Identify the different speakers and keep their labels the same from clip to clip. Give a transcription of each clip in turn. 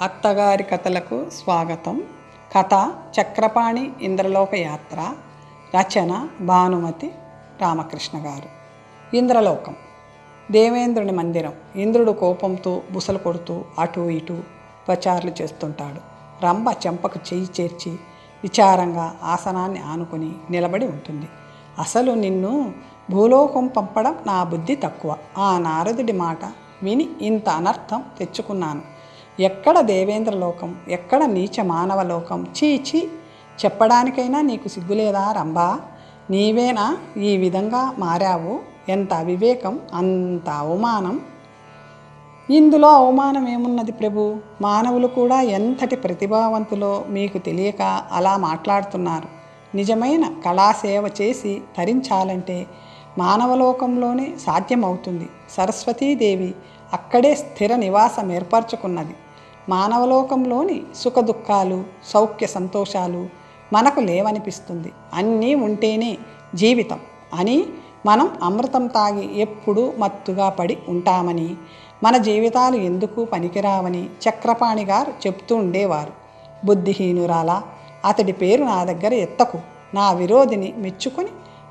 Speaker 1: అత్తగారి కథలకు స్వాగతం. కథ చక్రపాణి ఇంద్రలోక యాత్ర. రచన భానుమతి రామకృష్ణ గారు. ఇంద్రలోకం. దేవేంద్రుని మందిరం. ఇంద్రుడు కోపంతో బుసలు కొడుతూ అటు ఇటు ప్రచారాలు చేస్తుంటాడు. రంభ చెంపకు చేయి చేర్చి విచారంగా ఆసనాన్ని ఆనుకుని నిలబడి ఉంటుంది. అసలు నిన్ను భూలోకం పంపడం నా బుద్ధి తక్కువ. ఆ నారదుడి మాట విని ఇంత అనర్థం తెచ్చుకున్నాను. ఎక్కడ దేవేంద్ర లోకం? ఎక్కడ నీచ మానవ లోకం? చీ చీ చెప్పడానికైనా నీకు సిగ్గులేదా రంభా? నీవేనా ఈ విధంగా మారావు? ఎంత అవివేకం అంత అవమానం? ఇందులో అవమానం ఏమున్నది ప్రభు? మానవులు కూడా ఎంతటి ప్రతిభావంతులో మీకు తెలియక అలా మాట్లాడుతున్నారు. నిజమైన కళాసేవ చేసి తరించాలంటే మానవలోకంలోనే సాధ్యమవుతుంది. సరస్వతీదేవి అక్కడే స్థిర నివాసం ఏర్పరచుకున్నది మానవలోకంలోని సుఖదుఖాలు సౌఖ్య సంతోషాలు మనకు లేవనిపిస్తుంది. అన్నీ ఉంటేనే జీవితం అని మనం అమృతం తాగి ఎప్పుడూ మత్తుగా పడి ఉంటామని మన జీవితాలు ఎందుకు పనికిరావని చక్రపాణి గారు చెప్తూ ఉండేవారు. బుద్ధిహీనురాలా అతడి పేరు నా దగ్గర ఎత్తకు. నా విరోధిని మెచ్చుకొని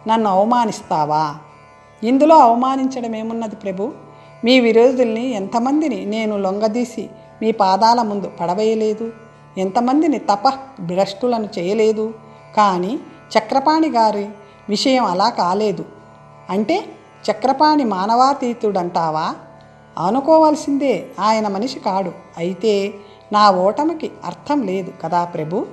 Speaker 1: నన్ను అవమానిస్తావా? ఇందులో అవమానించడమేమున్నది ప్రభు? మీ విరోధుల్ని ఎంతమందిని నేను లొంగదీసి మీ పాదాల ముందు పడవేయలేదు? ఎంతమందిని తప భ్రష్టులను చేయలేదు? కానీ చక్రపాణి గారి విషయం అలా కాలేదు. అంటే చక్రపాణి మానవాతీతుడంటావా? అనుకోవాల్సిందే ఆయన మనిషి కాడు. అయితే నా ఓటమికి అర్థం లేదు కదా ప్రభు.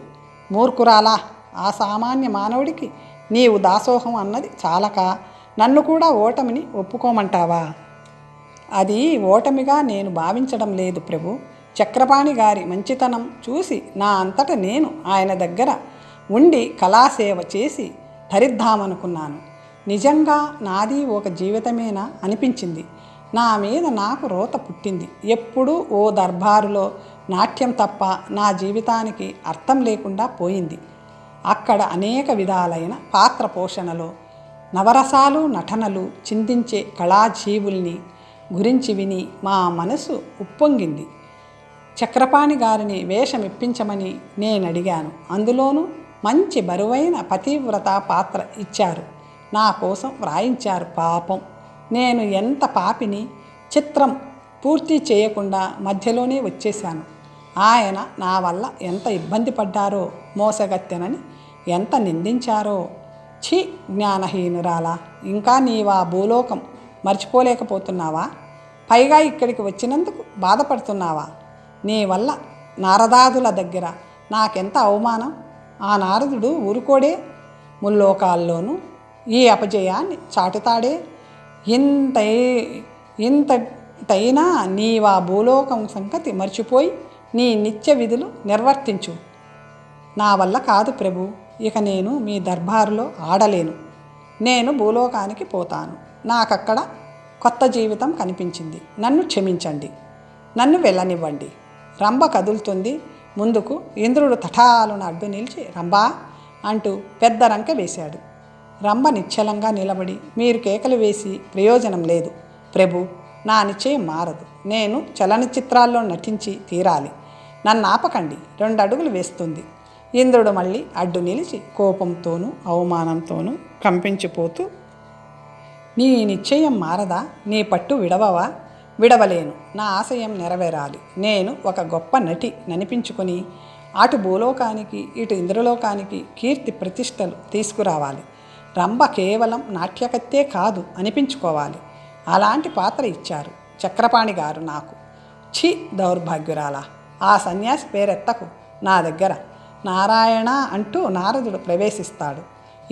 Speaker 1: మూర్ఖురాలా ఆ సామాన్య మానవుడికి నీవు దాసోహం అన్నది చాలక నన్ను కూడా ఓటమిని ఒప్పుకోమంటావా? అది ఓటమిగా నేను భావించడం లేదు ప్రభు. చక్రపాణి గారి మంచితనం చూసి నా అంతట నేను ఆయన దగ్గర ఉండి కళాసేవ చేసి ధరిద్దామనుకున్నాను. నిజంగా నాది ఒక జీవితమేనా అనిపించింది. నా మీద నాకు రోత పుట్టింది. ఎప్పుడూ ఓ దర్బారులో నాట్యం తప్ప నా జీవితానికి అర్థం లేకుండా పోయింది. అక్కడ అనేక విధాలైన పాత్ర పోషణలో నవరసాలు నటనలు చిందించే కళాజీవుల్ని గురించి విని మా మనసు ఉప్పొంగింది. చక్రపాణి గారిని వేషం ఇప్పించమని నేను అడిగాను అందులోనూ మంచి బరువైన పతివ్రత పాత్ర ఇచ్చారు. నా కోసం వ్రాయించారు పాపం. నేను ఎంత పాపిని చిత్రం పూర్తి చేయకుండా మధ్యలోనే వచ్చేశాను. ఆయన నా వల్ల ఎంత ఇబ్బంది పడ్డారో మోసగత్తెనని ఎంత నిందించారో ఛీ జ్ఞానహీనురాలా! ఇంకా నీవా భూలోకం మర్చిపోలేకపోతున్నావా? పైగా ఇక్కడికి వచ్చినందుకు బాధపడుతున్నావా? నీ వల్ల నారదాదుల దగ్గర నాకెంత అవమానం? ఆ నారదుడు ఊరుకోడే ముల్లోకాల్లోనూ ఈ అపజయాన్ని చాటుతాడే? ఇంత ఇంతటైనా నీవా భూలోకం సంగతి మర్చిపోయి నీ నిత్య విధులు నిర్వర్తించు. నా వల్ల కాదు ప్రభు ఇక నేను మీ దర్బారులో ఆడలేను. నేను భూలోకానికి పోతాను. నాకక్కడ కొత్త జీవితం కనిపించింది. నన్ను క్షమించండి. నన్ను వెళ్ళనివ్వండి. రంభ కదులుతుంది. ముందుకు ఇంద్రుడు తటాలను అడ్డు నిలిచి రంభా అంటూ పెద్ద రంక వేశాడు. రంభ నిశ్చలంగా నిలబడి మీరు కేకలు వేసి ప్రయోజనం లేదు. ప్రభు నా నిశ్చయం మారదు. నేను చలనచిత్రాల్లో నటించి తీరాలి. నన్ను ఆపకండి. రెండు అడుగులు వేస్తుంది. ఇంద్రుడు మళ్ళీ అడ్డు నిలిచి కోపంతోనూ అవమానంతోనూ కంపించిపోతూ నీ నిశ్చయం మారదా? నీ పట్టు విడవవా? విడవలేను. నా ఆశయం నెరవేరాలి. నేను ఒక గొప్ప నటి ననిపించుకొని అటు భూలోకానికి ఇటు ఇంద్రలోకానికి కీర్తి ప్రతిష్టలు తీసుకురావాలి. రంభ కేవలం నాట్యకత్తే కాదు అనిపించుకోవాలి. అలాంటి పాత్ర ఇచ్చారు చక్రపాణి గారు నాకు. ఛీ దౌర్భాగ్యురాలా! ఆ సన్యాసి పేరెత్తకు నా దగ్గర నారాయణ అంటూ నారదుడు ప్రవేశిస్తాడు.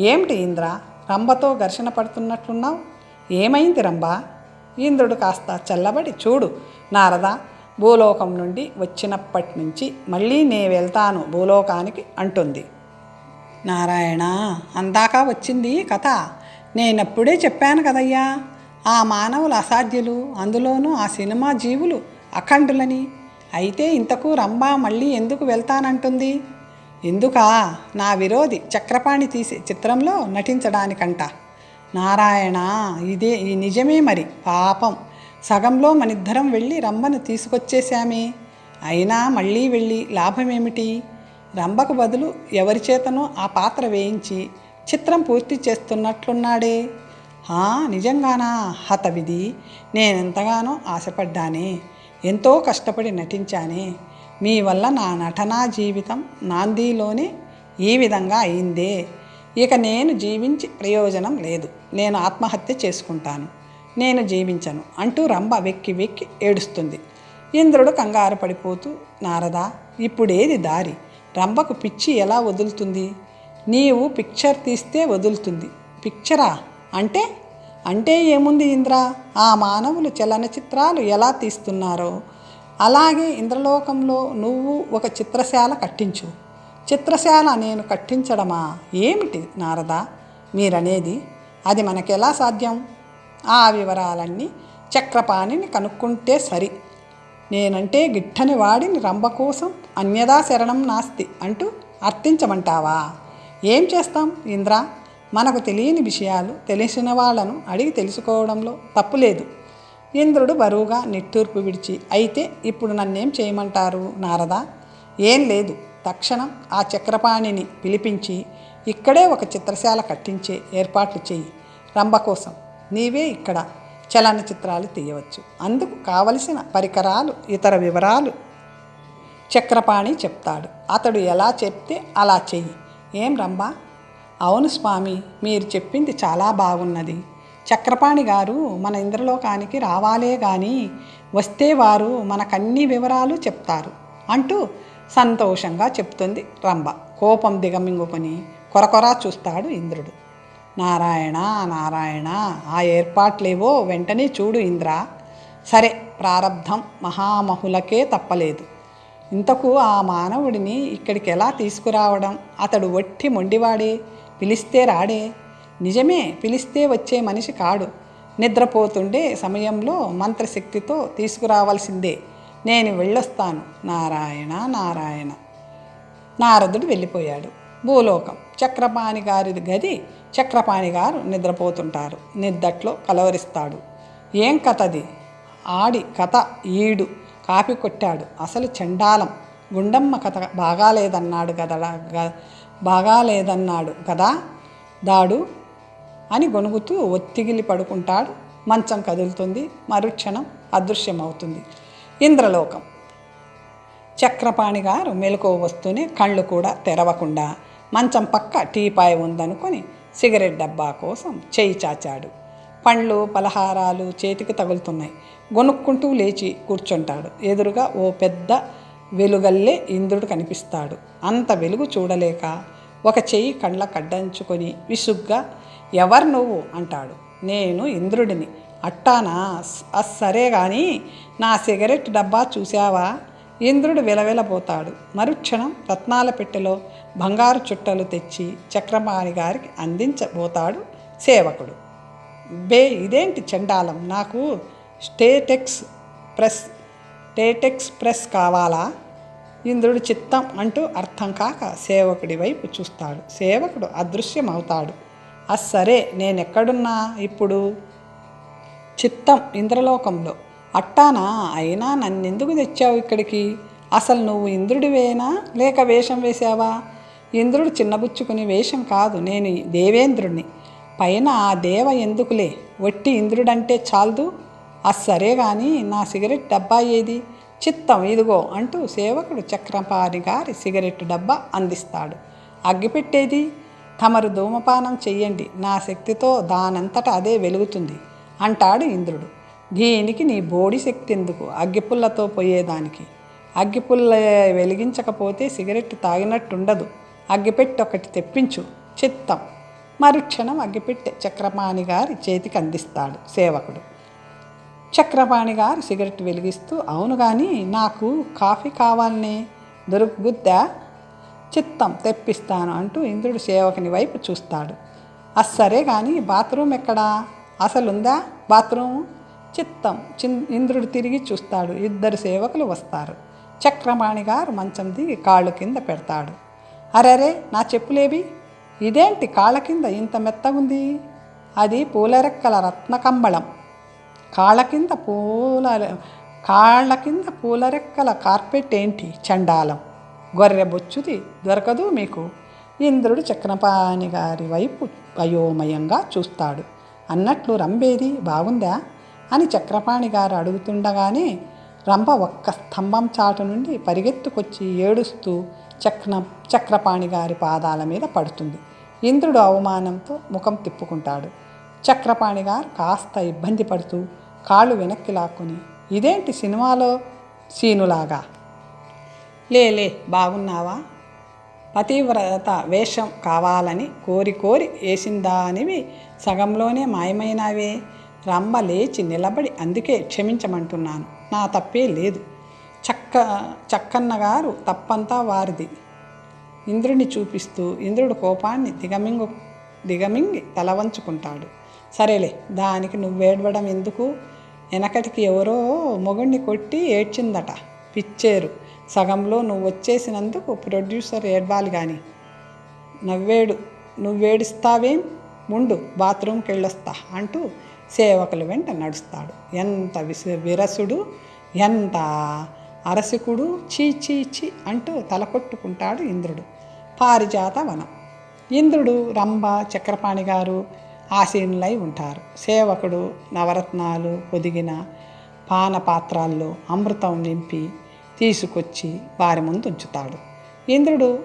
Speaker 1: ఏమిటి ఇంద్ర? రంభతో ఘర్షణ పడుతున్నట్లున్నావు ఏమైంది రంభ? ఇంద్రుడు కాస్త చల్లబడి చూడు. నారద భూలోకం నుండి వచ్చినప్పటి నుంచి మళ్ళీ నే వెళ్తాను భూలోకానికి అంటుంది. నారాయణ అందాక వచ్చింది కథ. నేనప్పుడే చెప్పాను కదయ్యా. ఆ మానవులు అసాధ్యులు అందులోనూ ఆ సినిమా జీవులు అఖండులని. అయితే ఇంతకు రంభా మళ్ళీ ఎందుకు వెళ్తానంటుంది? ఎందుకా? నా విరోధి చక్రపాణి తీసే చిత్రంలో నటించడానికంట. నారాయణ ఇదే ఈ నిజమే మరి పాపం. సగంలో మనిద్దరం వెళ్ళి రంబను తీసుకొచ్చేశామే. అయినా మళ్ళీ వెళ్ళి లాభమేమిటి? రంభకు బదులు ఎవరి చేతనో ఆ పాత్ర వేయించి చిత్రం పూర్తి చేస్తున్నట్లున్నాడే. నిజంగానా? హతవిధి. నేనెంతగానో ఆశపడ్డానే. ఎంతో కష్టపడి నటించానే. మీ వల్ల నా నటనా జీవితం నాందీలోనే ఈ విధంగా అయిందే. ఇక నేను జీవించి ప్రయోజనం లేదు. నేను ఆత్మహత్య చేసుకుంటాను. నేను జీవించను అంటూ రంభ వెక్కి వెక్కి ఏడుస్తుంది. ఇంద్రుడు కంగారు పడిపోతూ నారదా ఇప్పుడేది దారి? రంభకు పిచ్చి ఎలా వదులుతుంది? నీవు పిక్చర్ తీస్తే వదులుతుంది. పిక్చరా? అంటే? అంటే ఏముంది ఇంద్ర? ఆ మానవులు చలనచిత్రాలు ఎలా తీస్తున్నారో? అలాగే ఇంద్రలోకంలో నువ్వు ఒక చిత్రశాల కట్టించు. చిత్రశాల నేను కట్టించడమా? ఏమిటి నారదా? మీరనేది అది మనకెలా సాధ్యం? ఆ వివరాలన్నీ చక్రపాణిని కనుక్కుంటే సరి. నేనంటే గిట్టని వాడిని రంభ కోసం అన్యదా శరణం నాస్తి అంటూ అర్థించమంటావా? ఏం చేస్తాం ఇంద్ర? మనకు తెలియని విషయాలు తెలిసిన వాళ్ళను అడిగి తెలుసుకోవడంలో తప్పులేదు. ఇంద్రుడు బరువుగా నిట్టూర్పు విడిచి అయితే ఇప్పుడు నన్నేం చేయమంటారు నారదా? ఏం లేదు. తక్షణం ఆ చక్రపాణిని పిలిపించి ఇక్కడే ఒక చిత్రశాల కట్టించే ఏర్పాట్లు చెయ్యి. రంభ కోసం. నీవే ఇక్కడ చలనచిత్రాలు తీయవచ్చు. అందుకు కావలసిన పరికరాలు ఇతర వివరాలు చక్రపాణి చెప్తాడు. అతడు ఎలా చెప్తే అలా చెయ్యి. ఏం రంభ? అవును స్వామి మీరు చెప్పింది చాలా బాగున్నది. చక్రపాణి గారు మన ఇంద్రలోకానికి రావాలే గాని వస్తే వారు మనకన్ని వివరాలు చెప్తారు అంటూ సంతోషంగా చెప్తుంది రంభ. కోపం దిగమింగుకొని కొరకొరా చూస్తాడు ఇంద్రుడు. నారాయణ నారాయణ ఆ ఏర్పాట్లేవో వెంటనే చూడు ఇంద్ర. సరే ప్రారబ్ధం మహామహులకే తప్పలేదు. ఇంతకు ఆ మానవుడిని ఇక్కడికి ఎలా తీసుకురావడం? అతడు వట్టి మొండివాడే. పిలిస్తే రాడే. నిజమే పిలిస్తే వచ్చే మనిషి కాడు. నిద్రపోతుండే సమయంలో మంత్రశక్తితో తీసుకురావాల్సిందే. నేను వెళ్ళొస్తాను. నారాయణ నారాయణ. నారదుడు వెళ్ళిపోయాడు. భూలోకం. చక్రపాణి గారి గది చక్రపాణి గారు నిద్రపోతుంటారు. నిద్దట్లో కలవరిస్తాడు. ఏం కథది? ఆడి కథ ఈడు. కాపీ కొట్టాడు. అసలు చండాలం. గుండమ్మ కథ బాగాలేదన్నాడు కదడా బాగాలేదన్నాడు కదా దాడు అని గొనుగుతూ ఒత్తిగిలి పడుకుంటాడు. మంచం కదులుతుంది. మరుక్షణం అదృశ్యమవుతుంది. ఇంద్రలోకం. చక్రపాణి గారు మెలకువ వస్తూనే కళ్ళు కూడా తెరవకుండా మంచం పక్క టీపాయ్ ఉందనుకొని సిగరెట్ డబ్బా కోసం చేయి చాచాడు. పండ్లు పలహారాలు చేతికి తగులుతున్నాయి. గొనుక్కుంటూ లేచి కూర్చుంటాడు. ఎదురుగా ఓ పెద్ద వెలుగల్లే ఇంద్రుడు కనిపిస్తాడు. అంత వెలుగు చూడలేక ఒక చెయ్యి కళ్ళ కడ్డంచుకొని విసుగ్గా ఎవరు నువ్వు? అంటాడు. నేను ఇంద్రుడిని. అట్టానా? సరే కానీ నా సిగరెట్ డబ్బా చూసావా ఇంద్రుడు విలవిలపోతాడు మరుక్షణం రత్నాల పెట్టెలో బంగారు చుట్టలు తెచ్చి చక్రపాణి గారికి అందించబోతాడు సేవకుడు. బే ఇదేంటి చండాలం? నాకు స్టేటెక్స్ ప్రెస్ స్టేటెక్స్ ప్రెస్ కావాలా? ఇంద్రుడు చిత్తం అంటూ అర్థం కాక సేవకుడి వైపు చూస్తాడు. సేవకుడు అదృశ్యమవుతాడు. అస్సరే నేనెక్కడున్నా ఇప్పుడు? చిత్తం ఇంద్రలోకంలో. అట్టానా? అయినా నన్నెందుకు తెచ్చావు ఇక్కడికి? అసలు నువ్వు ఇంద్రుడివేనా? లేక వేషం వేసావా ఇంద్రుడు చిన్నబుచ్చుకుని వేషం కాదు నేను దేవేంద్రుణ్ణి. పైన ఆ దేవ ఎందుకులే? వట్టి ఇంద్రుడంటే చాలదు? అస్సరే కానీ నా సిగరెట్ డబ్బా ఏది? చిత్తం ఇదిగో అంటూ సేవకుడు చక్రపాణి గారి సిగరెట్ డబ్బా అందిస్తాడు. అగ్గిపెట్టేది? తమరు ధూమపానం చెయ్యండి నా శక్తితో దానంతట అదే వెలుగుతుంది అంటాడు ఇంద్రుడు. దీనికి నీ బోడి శక్తి ఎందుకు? అగ్గిపుల్లతో పోయేదానికి. అగ్గిపుల్ల వెలిగించకపోతే సిగరెట్ తాగినట్టుండదు. అగ్గిపెట్టి ఒకటి తెప్పించు చిత్తం. మరుక్షణం అగ్గిపెట్టె చక్రపాణి గారి చేతికి అందిస్తాడు సేవకుడు. చక్రపాణి గారు సిగరెట్ వెలిగిస్తూ అవును కానీ నాకు కాఫీ కావాలనే దొరుకుద్దా? చిత్తం తెప్పిస్తాను అంటూ ఇంద్రుడు సేవకుని వైపు చూస్తాడు. అస్సరే కానీ బాత్రూమ్ ఎక్కడా? అసలుందా బాత్రూమ్? చిత్తం చిన్ ఇంద్రుడు తిరిగి చూస్తాడు. ఇద్దరు సేవకులు వస్తారు. చక్రపాణి గారు మంచం దిగి కాళ్ళు కింద పెడతాడు. అరెరే నా చెప్పులేవి? ఇదేంటి కాళ్ళ కింద ఇంత మెత్తగుంది? అది పూలరెక్కల రత్నకంబళం. కాళ్ళ కింద పూల కాళ్ళ కింద పూలరెక్కల కార్పెట్ ఏంటి చండాలం? గొర్రె బొచ్చుది దొరకదు మీకు. ఇంద్రుడు చక్రపాణి గారి వైపు అయోమయంగా చూస్తాడు. అన్నట్లు రంబేది బాగుందా? అని చక్రపాణి గారు అడుగుతుండగానే రంభ ఒక్క స్తంభం చాటు నుండి పరిగెత్తుకొచ్చి ఏడుస్తూ చక్ర చక్రపాణి గారి పాదాల మీద పడుతుంది. ఇంద్రుడు అవమానంతో ముఖం తిప్పుకుంటాడు. చక్రపాణి గారు కాస్త ఇబ్బంది పడుతూ కాళ్ళు వెనక్కి లాక్కుని ఇదేంటి సినిమాలో సీనులాగా? లేలే బాగున్నావా? పతివ్రత వేషం కావాలని కోరి కోరి వేసిందానివి సగంలోనే మాయమైనవే. రమ్మ లేచి నిలబడి అందుకే క్షమించమంటున్నాను. నా తప్పే లేదు. చక్క చక్కన్న గారు తప్పంతా వారిది. ఇంద్రుని చూపిస్తూ ఇంద్రుడు కోపాన్ని దిగమింగు దిగమింగి తల వంచుకుంటాడు. సరేలే దానికి నువ్వేడవడం ఎందుకు? వెనకటికి ఎవరో మొగుణ్ణి కొట్టి ఏడ్చిందట. పిచ్చేరు. సగంలో నువ్వు వచ్చేసినందుకు ప్రొడ్యూసర్ ఏడ్వాలి కానీ నవ్వేడు నువ్వేడుస్తావేం? ముండు బాత్రూమ్కి వెళ్ళొస్తా అంటూ సేవకుల వెంట నడుస్తాడు. ఎంత విస విరసుడు ఎంత అరసికుడు చీ చీ చీ అంటూ తలకొట్టుకుంటాడు ఇంద్రుడు. పారిజాత వనం ఇంద్రుడు రంభ చక్రపాణి గారు ఆసీనులై ఉంటారు. సేవకుడు నవరత్నాలు పొదిగిన పాన పాత్రాల్లో అమృతం నింపి తీసుకొచ్చి వారి ముందు ఉంచుతాడు ఇంద్రుడు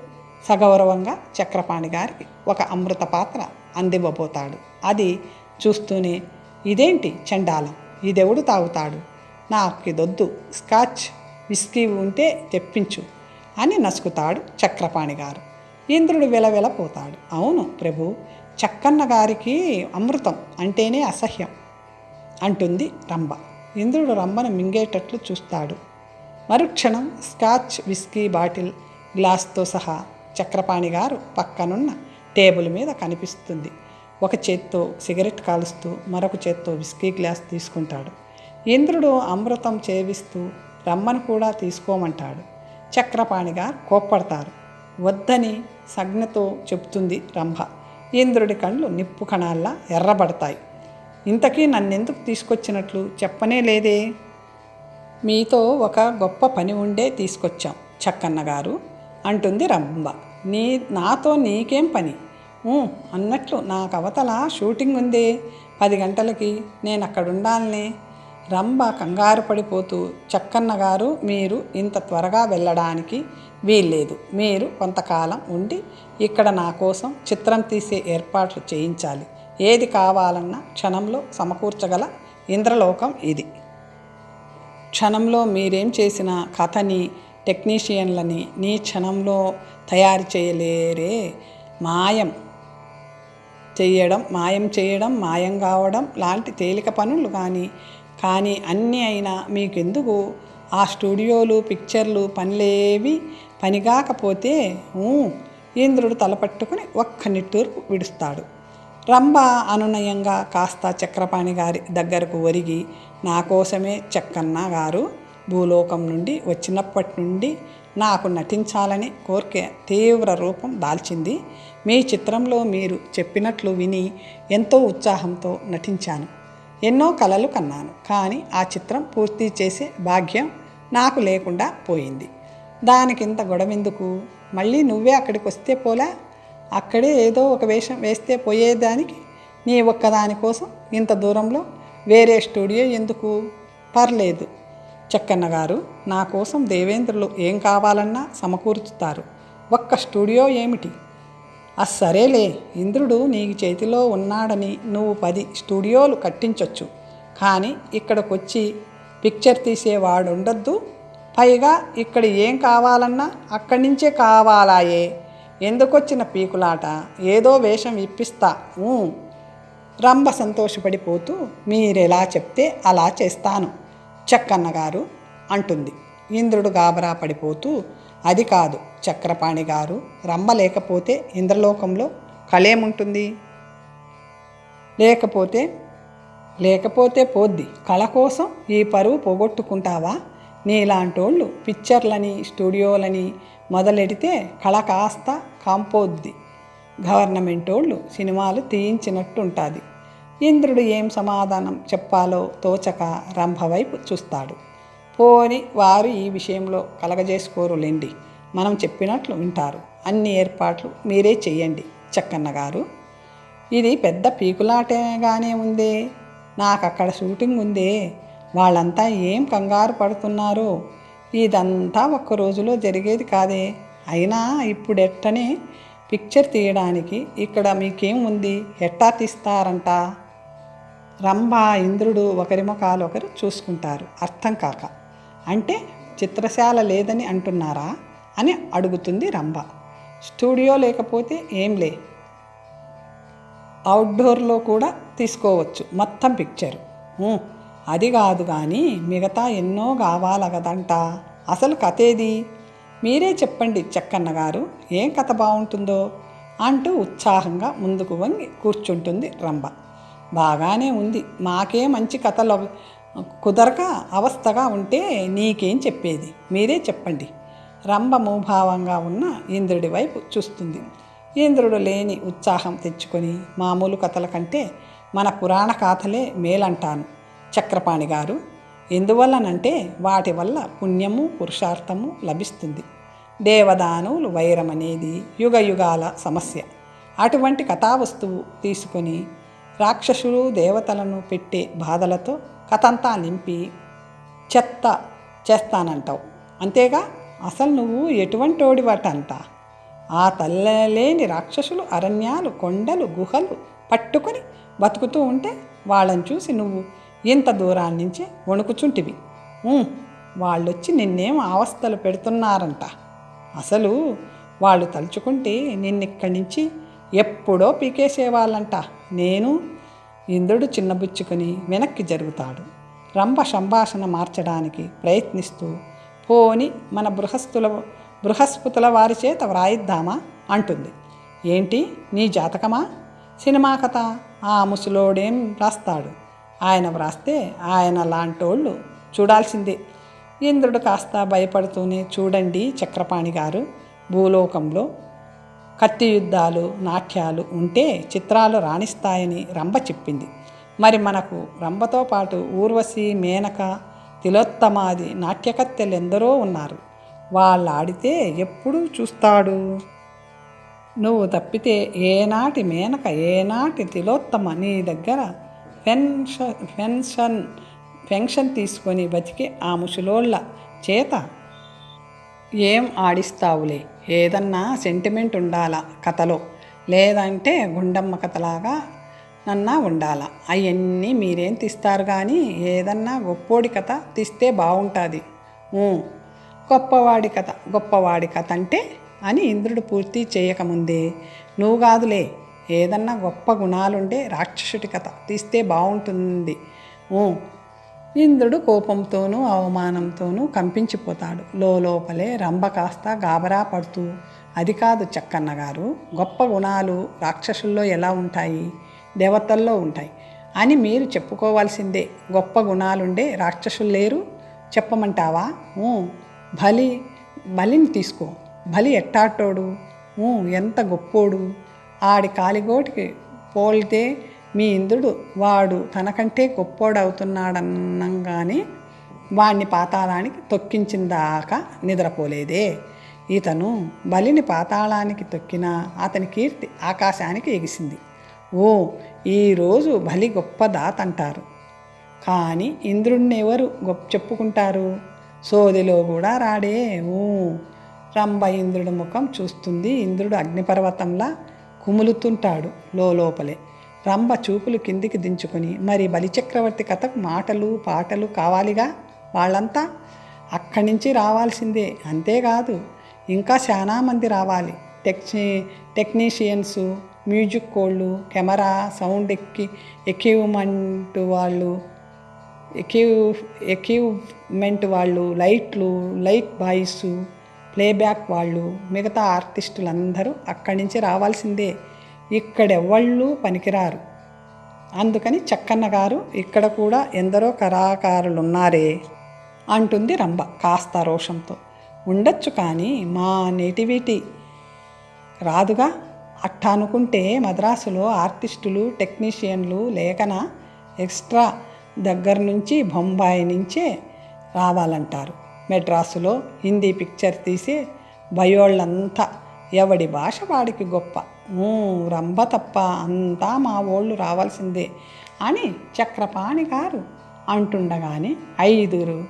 Speaker 1: సగౌరవంగా చక్రపాణి గారికి ఒక అమృత పాత్ర అందివ్వబోతాడు. అది చూస్తూనే ఇదేంటి చండాలం? ఇదెవడు తాగుతాడు. నాకు ఇదొద్దు. స్కాచ్ విస్కీ ఉంటే తెప్పించు అని నసుకుతాడు చక్రపాణి గారు. ఇంద్రుడు విలవిలపోతాడు అవును ప్రభు చక్కన్న గారికి అమృతం అంటేనే అసహ్యం అంటుంది రంభ. ఇంద్రుడు రంభను మింగేటట్లు చూస్తాడు. మరుక్షణం స్కాచ్ విస్కీ బాటిల్ గ్లాస్తో సహా చక్రపాణి గారు పక్కనున్న టేబుల్ మీద కనిపిస్తుంది. ఒక చేత్తో సిగరెట్ కాలుస్తూ మరొక చేత్తో విస్కీ గ్లాస్ తీసుకుంటాడు. ఇంద్రుడు అమృతం చేవిస్తూ రమ్మను కూడా తీసుకోమంటాడు. చక్రపాణి గారు కోప్పడతారు. వద్దని సజ్ఞతో చెప్తుంది రంభ. ఇంద్రుడి కళ్ళు నిప్పు కణాల్లా ఎర్రబడతాయి. ఇంతకీ నన్నెందుకు తీసుకొచ్చినట్లు చెప్పనే లేదే? మీతో ఒక గొప్ప పని ఉండే తీసుకొచ్చాం చక్కన్న గారు అంటుంది రంభ. నీ నాతో నీకేం పని? అన్నట్లు నాకు అవతల షూటింగ్ ఉంది. పది గంటలకి నేను అక్కడ ఉండాలనే రంభ కంగారు పడిపోతూ చక్కన్న గారు మీరు ఇంత త్వరగా వెళ్ళడానికి వీల్లేదు. మీరు కొంతకాలం ఉండి ఇక్కడ నా కోసం చిత్రం తీసే ఏర్పాట్లు చేయించాలి. ఏది కావాలన్నా క్షణంలో సమకూర్చగల ఇంద్రలోకం ఇది. క్షణంలో మీరేం చేసిన కథని టెక్నీషియన్లని నీ క్షణంలో తయారు చేయలేరే? మాయం చేయడం మాయం చేయడం మాయం కావడం లాంటి తేలిక పనులు కానీ కానీ అన్నీ అయినా మీకెందుకు? ఆ స్టూడియోలు పిక్చర్లు పనిలేవి పనిగాకపోతే ఊ, ఇంద్రుడు తలపట్టుకుని ఒక్క నిట్టూర్పు విడుస్తాడు. రంభ అనునయంగా కాస్త చక్రపాణి గారి దగ్గరకు ఒరిగి నా కోసమే చక్కన్న గారు భూలోకం నుండి వచ్చినప్పటి నుండి నాకు నటించాలని కోరికే తీవ్ర రూపం దాల్చింది. మీ చిత్రంలో మీరు చెప్పినట్లు విని ఎంతో ఉత్సాహంతో నటించాను. ఎన్నో కలలు కన్నాను. కానీ ఆ చిత్రం పూర్తి చేసే భాగ్యం నాకు లేకుండా పోయింది. దానికింత గొడవెందుకు? మళ్ళీ నువ్వే అక్కడికి వస్తే పోలా? అక్కడే ఏదో ఒక వేషం వేస్తే పోయేదానికి నీ ఒక్కదాని కోసం ఇంత దూరంలో? వేరే స్టూడియో ఎందుకు? పర్లేదు. చెక్కన్న గారు నా కోసం దేవేంద్రులు ఏం కావాలన్నా సమకూర్చుతారు ఒక్క స్టూడియో ఏమిటి? సరేలే ఇంద్రుడు నీ చేతిలో ఉన్నాడని నువ్వు పది స్టూడియోలు కట్టించొచ్చు. కానీ ఇక్కడికొచ్చి పిక్చర్ తీసేవాడు ఉండొద్దు పైగా ఇక్కడ ఏం కావాలన్నా అక్కడి నుంచే కావాలాయే. ఎందుకొచ్చిన పీకులాట? ఏదో వేషం ఇప్పిస్తా. ఊ. రంభ సంతోషపడిపోతూ మీరెలా చెప్తే అలా చేస్తాను చెక్కన్నగారు అంటుంది. ఇంద్రుడు గాబరా పడిపోతూ అది కాదు. చక్రపాణి గారు రమ్మ లేకపోతే ఇంద్రలోకంలో కళేముంటుంది? లేకపోతే లేకపోతే పోద్ది. కళ కోసం ఈ పరువు పోగొట్టుకుంటావా? నీలాంటోళ్ళు పిక్చర్లని స్టూడియోలని మొదలెడితే కళ కాస్త కాంపోద్ది. గవర్నమెంటోళ్ళు సినిమాలు తీయించినట్టుంటుంది. ఇంద్రుడు ఏం సమాధానం చెప్పాలో తోచక రంభ వైపు చూస్తాడు. పోని వారు ఈ విషయంలో కలగజేసుకోరులేండి. మనం చెప్పినట్లు వింటారు. అన్ని ఏర్పాట్లు మీరే చెయ్యండి చక్కన్న గారు ఇది పెద్ద పీకులాటగానే ఉందే. నాకు అక్కడ షూటింగ్ ఉందే. వాళ్ళంతా ఏం కంగారు పడుతున్నారో. ఇదంతా ఒక్క రోజులో జరిగేది కాదే. అయినా ఇప్పుడెట్టనే పిక్చర్ తీయడానికి ఇక్కడ మీకేం ఉంది? ఎట్టా తీస్తారంట? రంభ ఇంద్రుడు ఒకరి ముఖాలు ఒకరు చూసుకుంటారు. అర్థం కాక. అంటే చిత్రశాల లేదని అంటున్నారా? అని అడుగుతుంది రంభ. స్టూడియో లేకపోతే ఏం లే. అవుట్డోర్లో కూడా తీసుకోవచ్చు. మొత్తం పిక్చర్. అది కాదు కానీ మిగతా ఎన్నో కావాల కదంట. అసలు కథ ఏది మీరే చెప్పండి చెక్కన్న గారు. ఏం కథ బాగుంటుందో అంటూ ఉత్సాహంగా ముందుకు వంగి కూర్చుంటుంది రంభ. బాగానే ఉంది. మాకే మంచి కథలు కుదరక అవస్థగా ఉంటే నీకేం చెప్పేది? మీరే చెప్పండి. రంభముభావంగా ఉన్న ఇంద్రుడి వైపు చూస్తుంది. ఇంద్రుడు లేని ఉత్సాహం తెచ్చుకొని మామూలు కథల కంటే మన పురాణ కథలే మేలంటాను. చక్రపాణి గారు ఎందువల్లనంటే వాటి వల్ల పుణ్యము పురుషార్థము లభిస్తుంది. దేవదానువులు వైరం అనేది యుగ యుగాల సమస్య. అటువంటి కథావస్తువు తీసుకొని రాక్షసులు దేవతలను పెట్టే బాధలతో కథంతా నింపి చెత్త చేస్తానంటావు. అంతేగా? అసలు నువ్వు ఎటువంటి ఓడివటంట ఆ తల్లలేని రాక్షసులు అరణ్యాలు కొండలు గుహలు పట్టుకొని బతుకుతూ ఉంటే వాళ్ళని చూసి నువ్వు ఇంత దూరాన్ని నుంచి వణుకుచుంటివి వాళ్ళొచ్చి నిన్నేం అవస్థలు పెడుతున్నారంట. అసలు వాళ్ళు తలుచుకుంటే నిన్నిక్కడి నుంచి ఎప్పుడో పీకేసేవాళ్ళంట. నేను ఇంద్రుడు చిన్నబుచ్చుకొని వెనక్కి జరుగుతాడు. రంభ సంభాషణ మార్చడానికి ప్రయత్నిస్తూ పోని మన బృహస్థుల బృహస్పతుల వారి చేత వ్రాయిద్దామా? అంటుంది. ఏంటి? నీ జాతకమా? సినిమా కథ? ఆ ముసలోడేం రాస్తాడు ఆయన వ్రాస్తే ఆయన లాంటోళ్ళు చూడాల్సిందే. ఇంద్రుడు కాస్త భయపడుతూనే చూడండి చక్రపాణి గారు భూలోకంలో కత్తి యుద్ధాలు నాట్యాలు ఉంటే చిత్రాలు రాణిస్తాయని రంభ చెప్పింది. మరి మనకు రంభతో పాటు ఊర్వశి మేనక తిలోత్తమాది నాట్యకత్తెలు ఎందరో ఉన్నారు. వాళ్ళు ఆడితే ఎప్పుడు చూస్తాడు? నువ్వు తప్పితే ఏనాటి మేనక ఏనాటి తిలోత్తమ నీ దగ్గర పెన్షన్ పెన్షన్ పెన్షన్ తీసుకొని బతికే ఆ ముసలోళ్ళ చేత ఏం ఆడిస్తావులే? ఏదన్నా సెంటిమెంట్ ఉండాలా కథలో? లేదంటే గుండమ్మ కథలాగా నన్నా ఉండాల. అవన్నీ మీరేం తీస్తారు కానీ ఏదన్నా గొప్పోడి కథ తీస్తే బాగుంటుంది గొప్పవాడి కథ గొప్పవాడి కథ అంటే అని ఇంద్రుడు పూర్తి చేయకముందే. నువ్వు కాదులే ఏదన్నా గొప్ప గుణాలుండే రాక్షసుడి కథ తీస్తే బాగుంటుంది ఇంద్రుడు కోపంతోనూ అవమానంతోనూ కంపించిపోతాడు. లోపలే రంభ కాస్త గాబరా పడుతూ అది కాదు చక్కన్న గారు గొప్ప గుణాలు రాక్షసుల్లో ఎలా ఉంటాయి? దేవతల్లో ఉంటాయి. అని మీరు చెప్పుకోవాల్సిందే. గొప్ప గుణాలుండే రాక్షసులు లేరు. చెప్పమంటావా? బలి బలిని తీసుకో. బలి ఎట్టాటోడు? ఎంత గొప్పోడు? ఆడి కాలిగోటికి పోల్తే మీ ఇంద్రుడు వాడు తనకంటే గొప్పోడవుతున్నాడనంగానే వాణ్ణి పాతాళానికి తొక్కించిందాకా నిద్రపోలేదే. ఇతను బలిని పాతాళానికి తొక్కినా అతని కీర్తి ఆకాశానికి ఎగిసింది. ఓ ఈరోజు బలి గొప్ప దాత అంటారు కానీ ఇంద్రుణ్ణి ఎవరు గొప్ప చెప్పుకుంటారు? సోదిలో కూడా రాడే ఊ. రంభ ఇంద్రుడి ముఖం చూస్తుంది ఇంద్రుడు అగ్నిపర్వతంలా కుములుతుంటాడు లోపలే రంభ చూపులు కిందికి దించుకొని మరి బలిచక్రవర్తి కథకు మాటలు పాటలు కావాలిగా? వాళ్ళంతా అక్కడి నుంచి రావాల్సిందే. అంతేకాదు ఇంకా చాలామంది రావాలి. టెక్ని టెక్నీషియన్స్ మ్యూజిక్ కోళ్ళు కెమెరా సౌండ్ ఎక్కి ఎక్విప్మెంట్ వాళ్ళు ఎక్యూ ఎక్విప్మెంట్ వాళ్ళు లైట్లు లైట్ బాయ్స్ ప్లేబ్యాక్ వాళ్ళు మిగతా ఆర్టిస్టులందరూ అక్కడి నుంచి రావాల్సిందే. ఇక్కడెవళ్ళు పనికిరారు. అందుకని చక్కన్న గారు ఇక్కడ కూడా ఎందరో కళాకారులు ఉన్నారే అంటుంది రంభ కాస్త రోషంతో. ఉండొచ్చు కానీ మా నేటివిటీ రాదుగా? అట్టా అనుకుంటే మద్రాసులో ఆర్టిస్టులు టెక్నీషియన్లు లేఖన ఎక్స్ట్రా దగ్గర నుంచి బొంబాయి నుంచే రావాలంటారు. మెడ్రాసులో హిందీ పిక్చర్ తీసే బయోళ్ళంతా ఎవడి భాష వాడికి గొప్ప. ఊ, రంభ తప్ప అంతా మా ఓళ్ళు రావాల్సిందే అని చక్రపాణి గారు అంటుండగానే ఐదుగురు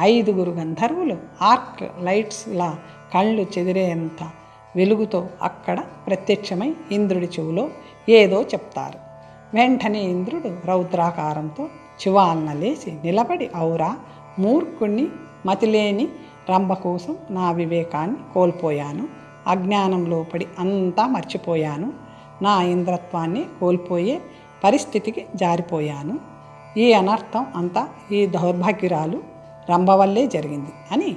Speaker 1: ఐదుగురు గంధర్వులు ఆర్క్ లైట్స్లా కళ్ళు చెదిరేంత వెలుగుతో అక్కడ ప్రత్యక్షమై ఇంద్రుడి చెవులో ఏదో చెప్తారు. వెంటనే ఇంద్రుడు రౌద్రాకారంతో చివాలన లేచి నిలబడి ఔరా మూర్ఖుణ్ణి మతిలేని రంభ కోసం నా వివేకాన్ని కోల్పోయాను. అజ్ఞానంలో పడి అంతా మర్చిపోయాను. నా ఇంద్రత్వాన్ని కోల్పోయే పరిస్థితికి జారిపోయాను. ఈ అనర్థం అంతా ఈ దౌర్భాగ్యురాలు రంభ వల్లే జరిగింది అని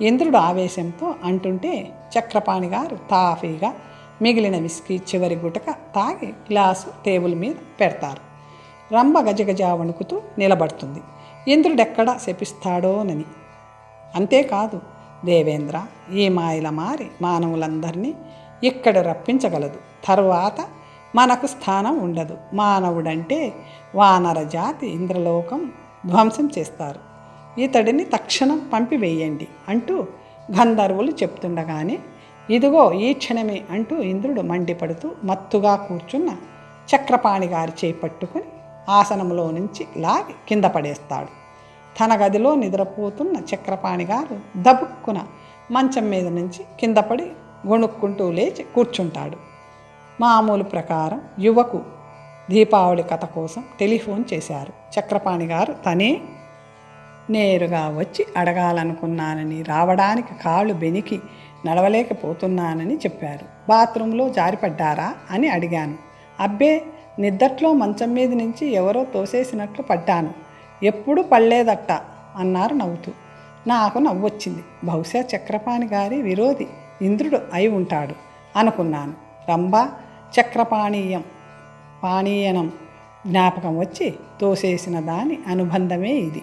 Speaker 1: ఇంద్రుడు ఆవేశంతో అంటుంటే చక్రపాణి గారు తాఫీగా మిగిలిన విస్కీ చివరి గుటక తాగి గ్లాసు టేబుల్ మీద పెడతారు. రంభ గజగజ వణుకుతూ నిలబడుతుంది. ఇంద్రుడెక్కడ శపిస్తాడోనని. అంతేకాదు దేవేంద్ర ఈ మాయల మారి మానవులందరినీ ఇక్కడ రప్పించగలదు. తరువాత మనకు స్థానం ఉండదు. మానవుడంటే వానర జాతి ఇంద్రలోకం ధ్వంసం చేస్తారు. ఇతడిని తక్షణం పంపివేయండి అంటూ గంధర్వులు చెప్తుండగానే ఇదిగో ఈ క్షణమే అంటూ ఇంద్రుడు మండిపడుతూ మత్తుగా కూర్చున్న చక్రపాణి గారి చేపట్టుకుని ఆసనంలో నుంచి లాగి కింద పడేస్తాడు. తన గదిలో నిద్రపోతున్న చక్రపాణి గారు దబుక్కున మంచం మీద నుంచి కింద పడి గొణుక్కుంటూ లేచి కూర్చుంటాడు. మామూలు ప్రకారం యువకు దీపావళి కథ కోసం టెలిఫోన్ చేశారు. చక్రపాణి గారు తనే నేరుగా వచ్చి అడగాలనుకున్నానని రావడానికి కాళ్ళు బెనికి నడవలేకపోతున్నానని చెప్పారు. బాత్రూంలో జారిపడ్డారా అని అడిగాను. అబ్బే నిద్దట్లో మంచం మీద నుంచి ఎవరో తోసేసినట్లు పడ్డాను. ఎప్పుడు పడలేదట్ట అన్నారు నవ్వుతూ. నాకు నవ్వొచ్చింది. బహుశా చక్రపాణి గారి విరోధి ఇంద్రుడు అయి ఉంటాడు అనుకున్నాను. రంభ చక్రపాణీయం పానీయనం జ్ఞాపకం వచ్చి తోసేసిన దాని అనుబంధమే ఇది.